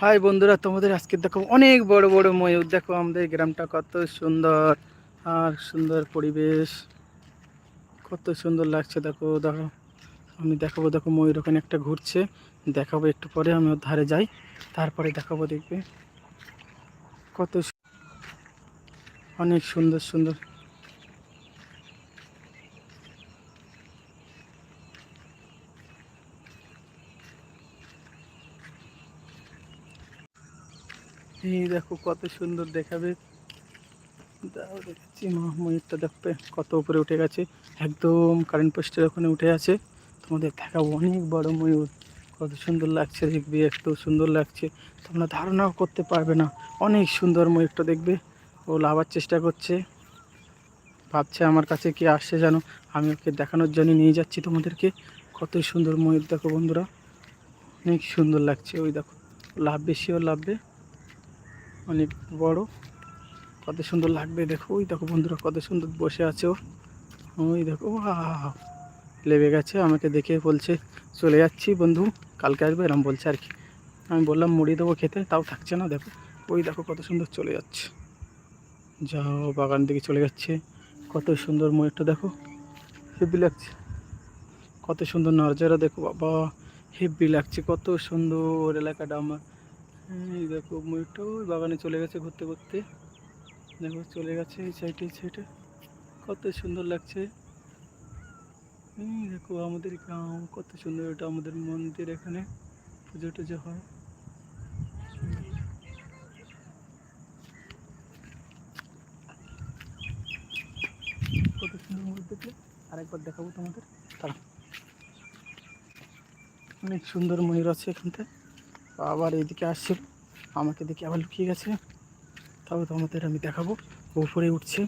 High বন্ধুরা, তোমাদের আজকে দেখো অনেক বড় বড় ময়ূর। দেখো আমাদের গ্রামটা কত সুন্দর, আর সুন্দর পরিবেশ। কত সুন্দর লাগছে, দেখো দেখো। আমি দেখাবো, দেখো ময়ূর ওখানে একটা ঘুরছে। দেখাবো একটু পরে, আমি ওর ধারে যাই। তারপরে দেখাবো, দেখবে। কত অনেক সুন্দর সুন্দর। এই দেখো কত সুন্দর দেখাবে। দাও দেখাচ্ছি ময়ূরটা দেখবে কত উপরে উঠে গেছে। একদম কারেন্ট পোস্টের ওখানে উঠে আছে। তোমাদের দেখাবো অনেক বড় ময়ূর। কত সুন্দর লাগছে দেখবে এত সুন্দর লাগছে। তোমরা ধারণাও করতে পারবে না। অনেক সুন্দর ময়ূরটা দেখবে। ও লাভার চেষ্টা করছে। ভাবছে আমার কাছে কি আসছে জানো আমি ওকে দেখানোর জন্য নিয়ে যাচ্ছি তোমাদেরকে। কত সুন্দর ময়ূর দেখো বন্ধুরা। অনেক সুন্দর লাগছে। ওই দেখো, লাভ বেশিও লাভবে। অনেক বড়। কত সুন্দর লাগবে দেখো। ওই দেখো বন্ধুরা, কত সুন্দর বসে আছে। ওই দেখো লেবে গেছে, আমাকে দেখে বলছে, চলে যাচ্ছি বন্ধু, কালকে আসবে, এরম বলছে আর কি। আমি বললাম, মুড়ি দেবো খেতে, তাও থাকছে না, দেখো। ওই দেখো, কত সুন্দর চলে যাচ্ছে। যাও, বাগান দিকে চলে যাচ্ছে। কত সুন্দর ময়ূরটা, দেখো। হেব্বি লাগছে। কত সুন্দর নরজারা, দেখো বাবা। হেব্বি লাগছে, কত সুন্দর এলাকাটা আমার। এই দেখো, ময়ূরটা ওই বাগানে চলে গেছে ঘুরতে ঘুরতে। দেখো, চলে গেছে এই সাইডে এই সাইডে। কত সুন্দর লাগছে। দেখো, আমাদের গ্রাম, কত সুন্দর এটা আমাদের মন্দির এখানে। পুজো টুজো হয়। কত সুন্দর ময়ূর দেখলে। আরেকবার দেখাবো তোমাদের। অনেক সুন্দর ময়ূর আছে এখানটায়। আবার এইদিকে আসছে। আমাকে দেখে আবার লুকিয়ে গেছে। তবে তোমাদের আমি দেখাবো। উপরে উঠছে।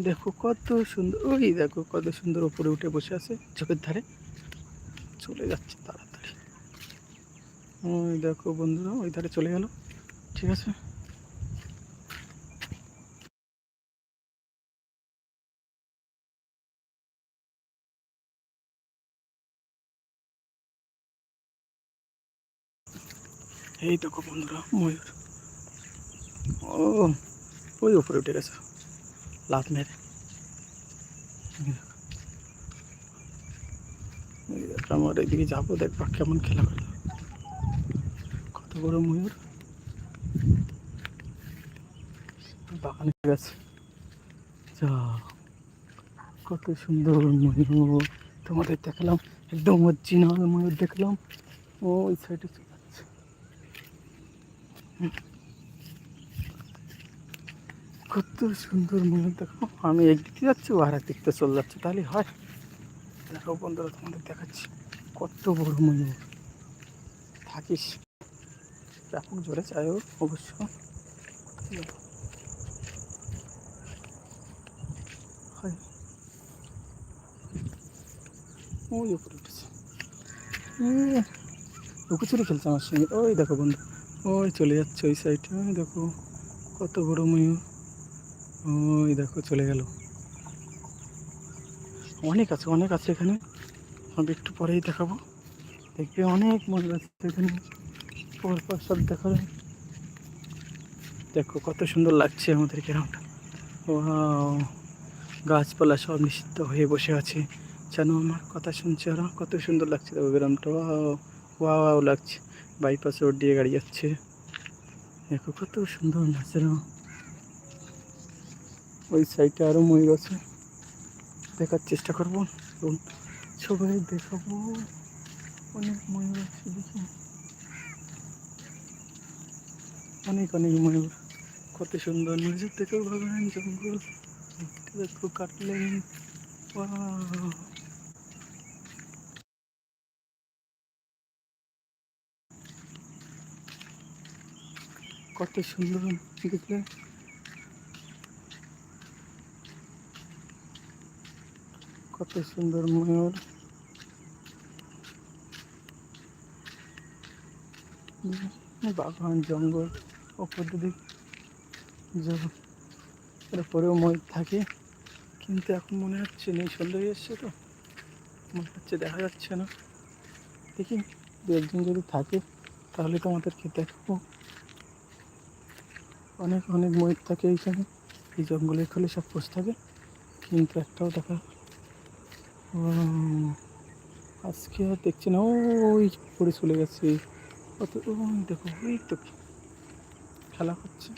দেখো কত সুন্দর, ওই দেখো কত সুন্দর উপরে উঠে বসে আছে চোখের ধারে। চলে যাচ্ছে তাড়াতাড়ি। ওই দেখো বন্ধুরা, ওই ধারে চলে গেল। ঠিক আছে? এই দেখো বন্ধুরা, ময়ূর। ও, ওই উপরে উঠে গেছে। লাভ মেরে। আমার এইদিকে যাব, দেখবা কেমন খেলা করে। কত বড় ময়ূর। বাগানে গেছে। যা, কত সুন্দর ময়ূর। তোমাদের দেখলাম, একদম অরিজিনাল ময়ূর দেখলাম। ও ওই সাইডে কত সুন্দর ময়ূর দেখো, আমি একদিকে যাচ্ছি, ও আর একদিকতে চলে যাচ্ছে। তাহলে হয়। দেখো বন্ধুরা, তোমাদের দেখাচ্ছি। কত বড় ময়ূর। থাকিস। ব্যাপক জোরে ও, অবশ্য। ওই উপরে উঠেছে। লুকোচুরি খেলছে আমার সঙ্গে। ওই দেখো বন্ধু ওই চলে যাচ্ছে ওই সাইডে ওই দেখো কত বড় ময়ূর। ওই দেখো চলে গেল। অনেক আছে অনেক আছে এখানে। আমি একটু পরেই দেখাবো। দেখবে অনেক ময়ূর আছে এখানে। পরপর সব দেখা। যায়। দেখো কত সুন্দর লাগছে আমাদের গ্রামটা। ও গাছপালা সব নিষিদ্ধ হয়ে বসে আছে। যেন আমার কথা শুনছে ওরা? কত সুন্দর লাগছে দেখো গ্রামটা। ওয়া ওয়াও! লাগছে। বাইপাস রোড দিয়ে গাড়ি যাচ্ছে। দেখো কত সুন্দর নাচেরা। ওই সাইডে আরও ময়ূর আছে। দেখার চেষ্টা করব এবং সবাই দেখাবো। অনেক ময়ূর আছে দেখি। অনেক অনেক ময়ূর। কত সুন্দর নিজের থেকেও বাগান জঙ্গল। দেখো কাটলেন। কত সুন্দর দেখলে কত সুন্দর ময়ূর। বাগান, জঙ্গল ওপর দিক এরপরেও ময়ূর থাকে। কিন্তু এখন মনে হচ্ছে নেই, সন্ধ্যা হয়ে এসছে তো। মনে হচ্ছে দেখা যাচ্ছে না। দেখি, দু একজন যদি থাকে, তাহলে তোমাদেরকে দেখাবো। অনেক অনেক ময়ূর থাকে এইখানে। এই জঙ্গলের খোলে সব পোষ থাকে। কিন্তু একটাও দেখা। আজকে আর দেখছি না, ওই পড়ে চলে গেছে। ওই দেখো, ওই তো খেলা করছে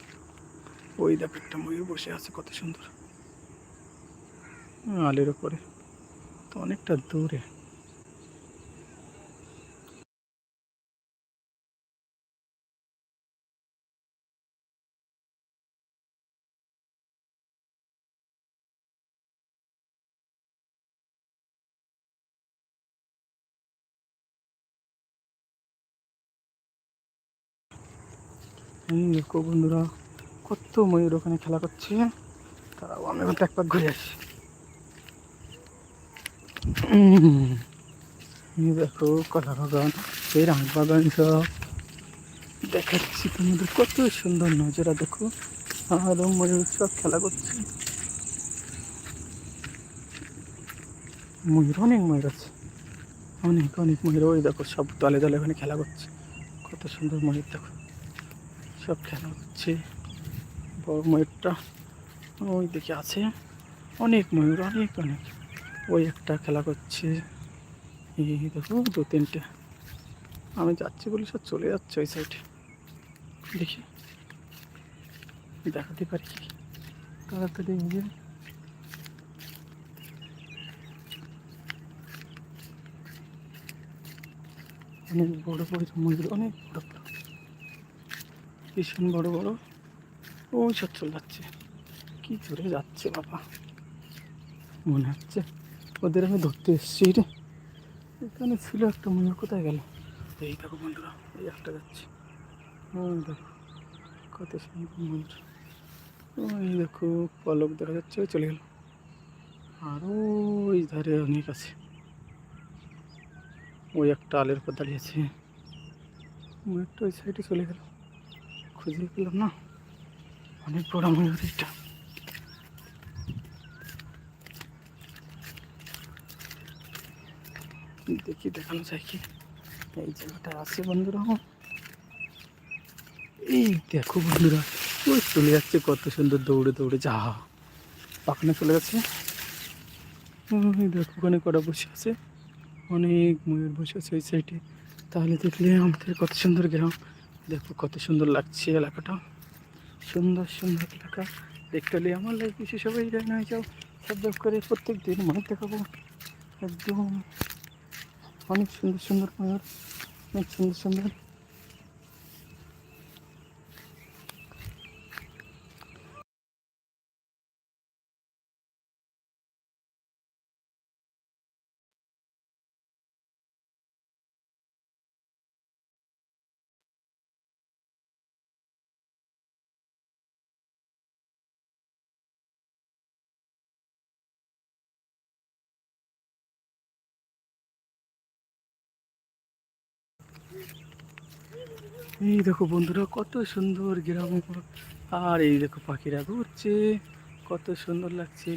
ওই দেখো, একটা ময়ূর বসে আছে, কত সুন্দর। আলের ওপরে। তো অনেকটা দূরে। দেখো বন্ধুরা, কত ময়ূর ওখানে খেলা করছে। তারাও আমি ওটা একবার ঘুরে আসি। দেখো কলা বাগান, এই রাম বাগান সব। দেখাচ্ছি তোমাদের, কত সুন্দর নজরা, দেখো। আর ময়ূর সব খেলা করছে। ময়ূর, অনেক ময়ূর আছে। অনেক অনেক ময়ূর, ওই দেখো, সব দলে দলে ওখানে খেলা করছে। কত সুন্দর ময়ূর, দেখো। সব খেলা হচ্ছে? বড় ময়ূরটা ওই দিকে আছে। অনেক ময়ূর, অনেক অনেক। ওই একটা খেলা করছে। এই দেখো, দু তিনটে। আমি যাচ্ছি বলে সব চলে যাচ্ছে ওই সাইডে দেখি। দেখাতে পারি কি? তাড়াতাড়ি গিয়ে অনেক বড় বড় ময়ূর, অনেক বড় বড় ভীষণ বড় বড়। ও, সব যাচ্ছে। কি জোরে যাচ্ছে বাবা। মনে হচ্ছে ওদের আমি ধরতে এসছি রে। এখানে ছিল একটা ময়ূর, কোথায় গেল? এই দেখো বন্ধুরা, এই একটা যাচ্ছে। ওই দেখো, কত সুন্দর ময়ূর। ওই দেখো, পলক দেখা যাচ্ছে চলে গেল। আর ওই ধারে অনেক আছে। ওই একটা আলের উপর দাঁড়িয়েছে একটা ওই সাইডে চলে গেল। খুঁজে পেলাম না। অনেক বড় ময়ূর এটা দেখি, দেখানো যায় কি? এই জায়গাটা আছে বন্ধুরা এই দেখো বন্ধুরা, ওই চলে যাচ্ছে কত সুন্দর দৌড়ে দৌড়ে, যা। পাখানে চলে ওই দেখো, ওখানে কটা বসে আছে। অনেক ময়ূর বসে আছে ওই সাইডে তাহলে দেখলে আমাদের কত সুন্দর গ্রাম। দেখো কত সুন্দর লাগছে এলাকাটা। সুন্দর সুন্দর এলাকা। দেখতে হলে আমার লাইফ কিছু সবাই যায় না, যাও সাবস্ক্রাইব করে প্রত্যেক দিন ময়ূর দেখাবো। একদম অনেক সুন্দর সুন্দর ময়ূর অনেক সুন্দর সুন্দর। এই দেখো বন্ধুরা, কত সুন্দর গ্রাম আর এই দেখো পাখিরা ঘুরছে, কত সুন্দর লাগছে।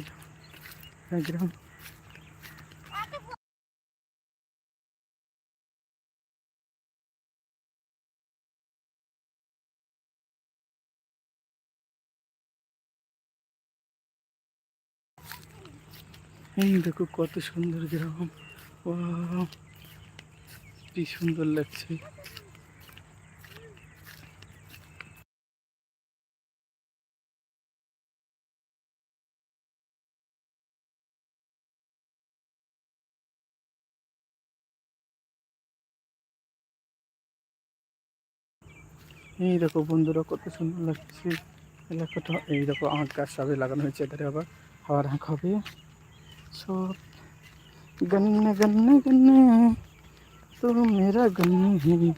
এই গ্রাম। এই দেখো কত সুন্দর গ্রাম। কি সুন্দর লাগছে। এই দেখো বন্ধুরা, কত সুন্দর লাগছে। এলাকাটা, এই দেখো, আখ গাছ সবে লাগানো হয়েছে, এধারে আবার আবার আখ হবে। সব গন্নে গন্নে গন্নে তো মেরা গন্নে।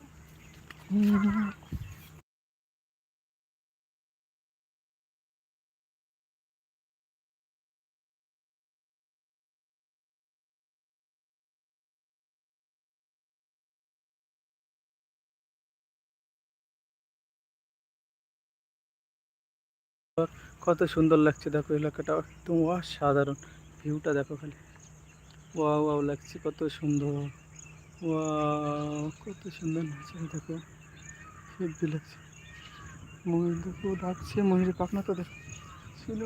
কত সুন্দর লাগছে দেখো এলাকাটা, একদম অসাধারণ ভিউটা দেখো খালি। ওয়াও ওয়াও লাগছে কত সুন্দর। ওয়াও, কত সুন্দর লাগছে দেখো হেব্বি লাগছে। ময়ূর দেখো, ডাকছে ময়ূরের পাখনা তো দেখো। ছিল।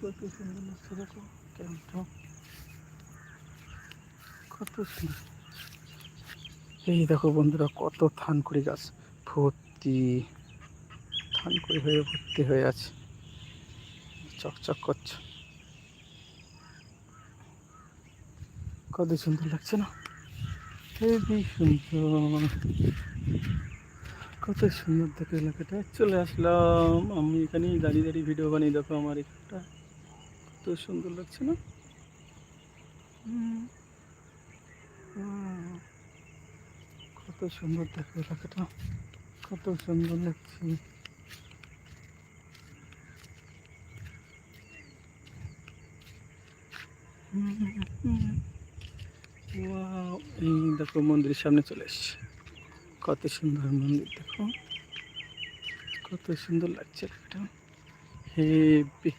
কত সুন্দর লাগছে দেখো কেমনটা কত সুন্দর। এই দেখো বন্ধুরা, কত থানকুড়ি গাছ ভর্তি থানকুড়ি হয়ে ভর্তি হয়ে আছে। চকচক করছে। কত সুন্দর লাগছে না? হেবি সুন্দর। কত সুন্দর দেখে এলাকাটা। চলে আসলাম। আমি এখানেই দাঁড়িয়ে দাঁড়িয়ে ভিডিও বানিয়ে দেখো আমার এখানটা। কত সুন্দর লাগছে না। কত সুন্দর দেখো এলাকাটা। কত সুন্দর লাগছে। এই দেখো মন্দিরের সামনে চলে এসছি। কত সুন্দর মন্দির, দেখো। কত সুন্দর লাগছে এটা হেবি।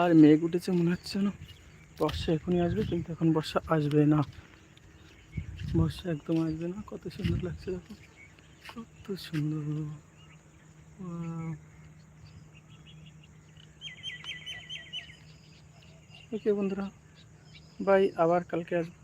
আর মেঘ উঠেছে মনে হচ্ছে না বর্ষা এখনই আসবে, কিন্তু এখন বর্ষা আসবে না। বর্ষা একদম আসবে না। কত সুন্দর লাগছে, দেখো। কত সুন্দর. ওকে বন্ধুরা বাই আবার কালকে আসব।